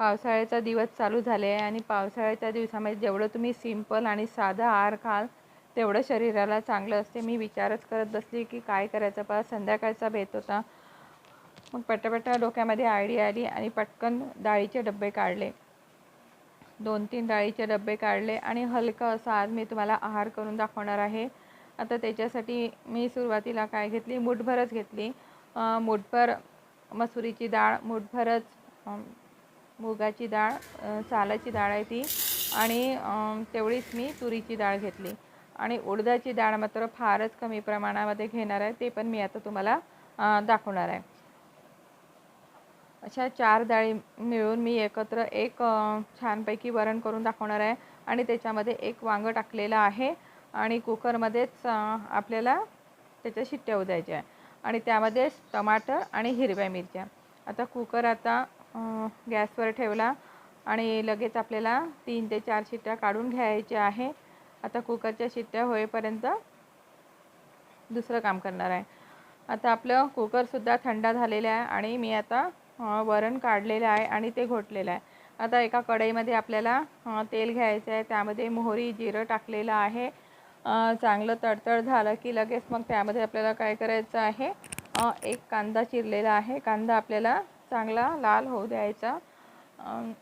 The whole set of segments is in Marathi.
पावसाळ्याचा दिवस चालू झाले आहे आणि पावसाळ्याच्या दिवसामध्ये जेवढं तुम्ही सिंपल आणि साधा आहार खाल तेवढं शरीराला चांगलं असते. मी विचारच करत बसली की काय करायचं? पा संध्याकाळचा बेत होता. मग पटापटा डोक्यामध्ये आयडिया आली आणि पटकन डाळीचे डबे काढले. दोन तीन डाळीचे डबे काढले आणि हलकं असं आज मी तुम्हाला आहार करून दाखवणार आहे. आता त्याच्यासाठी मी सुरुवातीला काय घेतली? मुठभरच घेतली. मूठभर मुठभर मसुरीची डाळ मुठभरच मुगाची डाळ सालाची डाळ आहे ती आणि तेवढीच मी तुरीची डाळ घेतली. आणि उडदाची डाळ मात्र फारच कमी प्रमाणामध्ये घेणार आहे ते पण मी आता तुम्हाला दाखवणार आहे. अशा चार डाळी मिळून मी एकत्र एक छानपैकी वरण करून दाखवणार आहे आणि त्याच्यामध्ये एक वांगं टाकलेलं आहे आणि कुकरमध्येच आपल्याला त्याच्या शिट्ट्या उद्यायच्या आहे. आणि त्यामध्येच टमाटर आणि हिरव्या मिरच्या. आता कुकर आता गॅसवर ठेवला आणि लगेच आपल्याला तीन ते चार शिट्ट्या काढून घ्यायच्या आहे. आता कुकरच्या शिट्ट्या होईपर्यंत दुसरं काम करणार आहे. आता आपलं कुकरसुद्धा थंड झालेलं आहे आणि मी आता वरण काढलेलं आहे आणि ते घोटलेलं आहे. आता एका कढईमध्ये आपल्याला तेल घ्यायचं आहे. त्यामध्ये मोहरी जिरं टाकलेलं आहे. चांगलं तडतड झालं की लगेच मग त्यामध्ये आपल्याला काय करायचं आहे? एक कांदा चिरलेला आहे. कांदा आपल्याला चांगला लाल होऊ द्यायचा.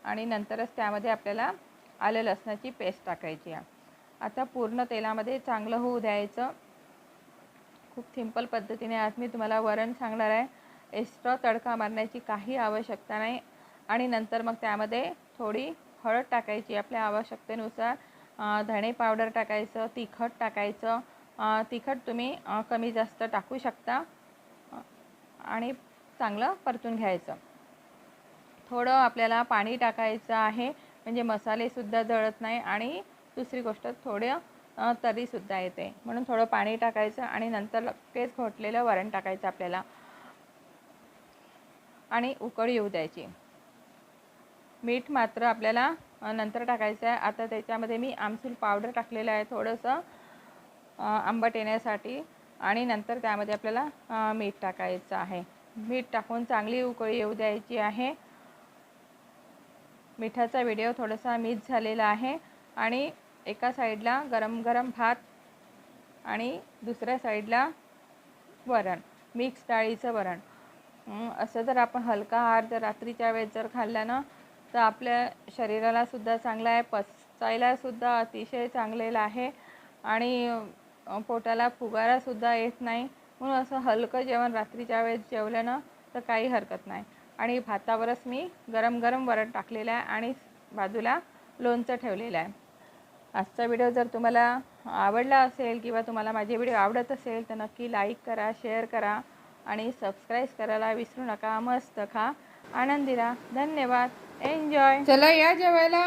आणि नंतरच त्यामध्ये आपल्याला आलं लसणाची पेस्ट टाकायची आहे. आता पूर्ण तेलामध्ये चांगलं होऊ द्यायचं. खूप सिंपल पद्धतीने आज मी तुम्हाला वरण सांगणार आहे. एक्स्ट्रा तडका मारण्याची काही आवश्यकता नाही. आणि नंतर मग त्यामध्ये थोडी हळद टाकायची आपल्या आवश्यकतेनुसार. धणे पावडर टाकायचं तिखट टाकायचं. तिखट तुम्ही कमी जास्त टाकू शकता. आणि चांगलं परतून घ्यायचं. थोडं आपल्याला पाणी टाकायचं आहे म्हणजे मसालेसुद्धा जळत नाही आणि दुसरी गोष्ट थोडं तरीसुद्धा येते. म्हणून थोडं पाणी टाकायचं आणि नंतर लगेच घोटलेलं वरण टाकायचं आपल्याला. आणि उकळ येऊ द्यायची. मीठ मात्र आपल्याला नंतर टाकायचं आहे. आता त्याच्यामध्ये मी आमसूल पावडर टाकलेलं आहे थोडंसं आंबट येण्यासाठी आणि नंतर त्यामध्ये आपल्याला मीठ टाकायचं आहे. मीठ टाकून चांगली उकळी येऊ द्यायची आहे. मिठाचा व्हिडिओ थोडासा मिस झालेला आहे आणि एका साईडला गरम गरम भात आणि दुसऱ्या साईडला वरण मिक्स डाळीचं वरण. असं जर आपण हलका आहार जर रात्रीच्या वेळेस जर खाल्ला ना तर आपल्या शरीरालासुद्धा चांगला आहे पचायलासुद्धा अतिशय चांगलेलं आहे आणि पोटाला फुगारासुद्धा येत नाही. म्हणून असं हलकं जेवण रात्रीच्या वेळेस जेवलं ना तर काही हरकत नाही. आणि भातावरच मी गरम गरम वरण टाकलेलं आहे आणि बाजूला लोणचं ठेवलेलं आहे. आजचा व्हिडिओ जर तुम्हाला आवडला असेल किंवा तुम्हाला माझे व्हिडिओ आवडत असेल तर नक्की लाईक करा शेअर करा आणि सबस्क्राईब करायला विसरू नका. मस्त खा. आनंदी राहा धन्यवाद. एन्जॉय. चला या जेवायला.